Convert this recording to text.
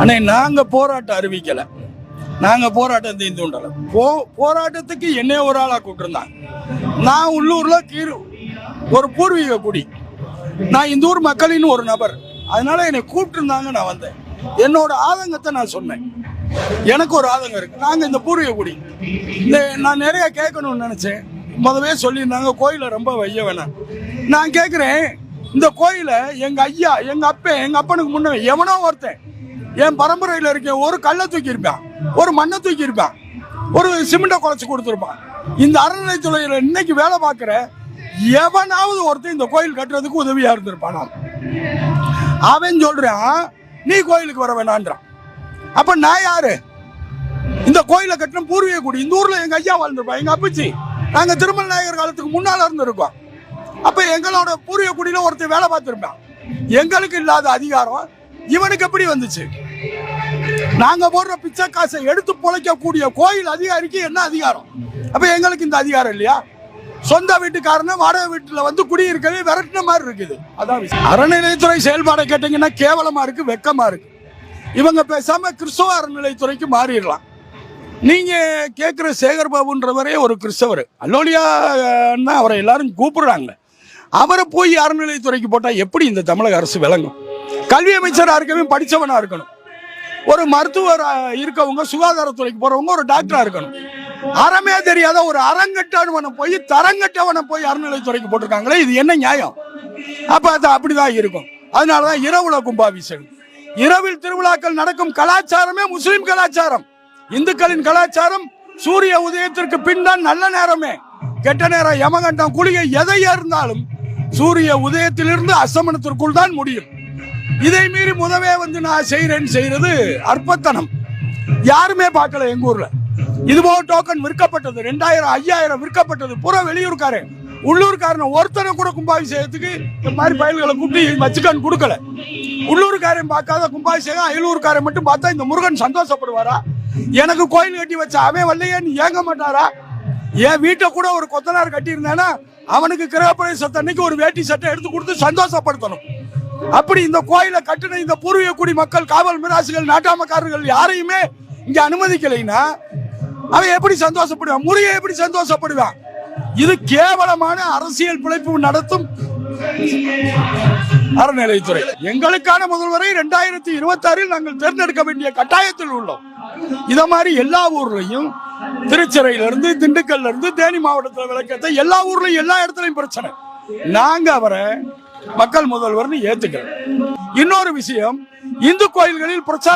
அன்னை நாங்க போராட்டம் அறிவிக்கல. நாங்க போராட்டம் தீந்து உண்டல? போ போராட்டத்துக்கு என்னைய ஒரு ஆளா கூப்பிட்டுருந்தாங்க. நான் உள்ளூர்ல கீழ் ஒரு பூர்வீக குடி. நான் இந்த ஊர் மக்களின் ஒரு நபர். அதனால என்னை கூப்பிட்டுருந்தாங்க நான் வந்தேன். என்னோட ஆதங்கத்தை நான் சொன்னேன். எனக்கு ஒரு ஆதங்கம் இருக்கு. நாங்க இந்த பூர்வீக குடி. இந்த நான் நிறைய கேட்கணும்னு நினைச்சேன். முதவே சொல்லியிருந்தாங்க கோயிலை ரொம்ப வைய வேணாம். நான் கேட்குறேன் இந்த கோயிலை எங்க ஐயா எங்க அப்பன் எங்க அப்பனுக்கு முன்ன எவனோ ஒருத்தன் என் பரம்பரையில் இருக்க ஒரு கல்லை தூக்கியிருப்பேன் ஒரு மண்ணை தூக்கியிருப்பேன் ஒரு சிமெண்ட்டை குறைச்சி கொடுத்துருப்பான். இந்த அறநிலைத்துறையில் இன்னைக்கு வேலை பார்க்குற எவனாவது ஒருத்தன் இந்த கோயில் கட்டுறதுக்கு உதவியா இருந்திருப்பான்? அவன் சொல்றான் நீ கோயிலுக்கு வர வேணான்றான் அப்ப நான் யாரு? இந்த கோயிலை கட்டின பூர்வீக குடி. இந்த ஊர்ல எங்க ஐயா வாழ்ந்துருப்பா எங்க அப்பச்சி. நாங்க திருமல் நாயகர் காலத்துக்கு முன்னால இருந்திருக்கோம். அப்ப எங்களோட பூர்வீக குடியில ஒருத்தர் வேலை பார்த்திருப்பான். எங்களுக்கு இல்லாத அதிகாரம் இவனுக்கு எப்படி வந்துச்சு? நாங்க போடுற பிச்சை காசை எடுத்து பொழைக்கக்கூடிய கோயில் அதிகாரிக்கு என்ன அதிகாரம்? அப்ப எங்களுக்கு இந்த அதிகாரம் இல்லையா? சொந்த வீட்டுக்காரன வாடகை வீட்டுல வந்து குடியிருக்கவே விரட்டின மாதிரி இருக்குது. அதான் அறநிலையத்துறை செயல்பாடை கேட்டீங்கன்னா கேவலமா இருக்கு வெக்கமா இருக்கு. இவங்க பேசாம கிறிஸ்தவ அறநிலையத்துறைக்கு மாறிடலாம். நீங்க கேட்குற சேகர் பாபுன்றவரே ஒரு கிறிஸ்தவர். அல்லோலியா அவரை எல்லாரும் கூப்பிடுறாங்க. அவரை போய் அறநிலையத்துறைக்கு போட்டா எப்படி இந்த தமிழக அரசு விளங்கும்? கல்வி அமைச்சராக இருக்கவே படித்தவனாக இருக்கணும். ஒரு மருத்துவர் இருக்கவங்க சுகாதாரத்துறைக்கு போறவங்க ஒரு டாக்டரா இருக்கணும். அறமே தெரியாத ஒரு அறங்கட்டவனை போய் தரங்கட்டவனை போய் அறநிலைத்துறைக்கு போட்டிருக்காங்களே இது என்ன நியாயம்? அப்ப அது அப்படிதான் இருக்கும். அதனாலதான் இரவுல கும்பாபிஷேகம். இரவில் திருவிழாக்கள் நடக்கும் கலாச்சாரமே முஸ்லிம் கலாச்சாரம். இந்துக்களின் கலாச்சாரம் சூரிய உதயத்திற்கு பின் தான் நல்ல நேரமே. கெட்ட நேரம் யமகண்டம் குளிகை எதை இருந்தாலும் சூரிய உதயத்திலிருந்து அஸ்தமனத்திற்குள் தான் முடியும். இதை மீறி முதவே வந்து நான் செய்யறேன்னு செய்யறது அற்பத்தனம். யாருமே பார்க்கல எங்க ஊர்ல. இது டோக்கன் விற்கப்பட்டது ரெண்டாயிரம் ஐயாயிரம் விற்கப்பட்டது. பூரா வெளியூர்காரன் உள்ளூர்காரன் ஒருத்தனை கூட கும்பாபிஷேகத்துக்கு இந்த மாதிரி பயல்களை கூப்பிட்டு வச்சுக்கான்னு கொடுக்கல. உள்ளூர்காரன் பார்க்காத கும்பாபிஷேகம் அயலூர்காரன் மட்டும் பார்த்தா இந்த முருகன் சந்தோஷப்படுவாரா? எனக்கு கோயில் கட்டி வச்ச அவன் வரலையேன்னு ஏங்க மாட்டாரா? என் வீட்டை கூட ஒரு கொத்தனார் கட்டியிருந்தானா அவனுக்கு கிரகப்பிரவேசத்தை அன்னைக்கு ஒரு வேட்டி சட்டை எடுத்து கொடுத்து சந்தோஷப்படுத்தணும். அப்படி இந்த கோயிலை கட்டின இந்த பூர்வீக குடி மக்கள் காவல் மிராசுகள் நாட்டாமக்காரர்கள் யாரையுமே இங்க அனுமதிக்கலைன்னா அவன் எப்படி சந்தோஷப்படுவான்? முருகை எப்படி சந்தோஷப்படுவான்? இது கேவலமான அரசியல் பிழைப்பு நடத்தும் அறநிலைத்துறை எங்களுக்கான முதல்வரை இரண்டாயிரத்தி இருபத்தி ஆறில் நாங்கள் தேர்ந்தெடுக்க வேண்டிய கட்டாயத்தில் உள்ளோம். இத மாதிரி எல்லா ஊர்லயும் திருச்சிறையில இருந்து திண்டுக்கல்ல இருந்து தேனி மாவட்டத்தில் விளக்கத்தை எல்லா ஊர்லயும் எல்லா இடத்துலயும் பிரச்சனை. நாங்க அவரை மக்கள் முதல்வர்னு ஏத்துக்கிறேன். இன்னொரு விஷயம் இந்து கோயில்களில் பிரச்சாரம்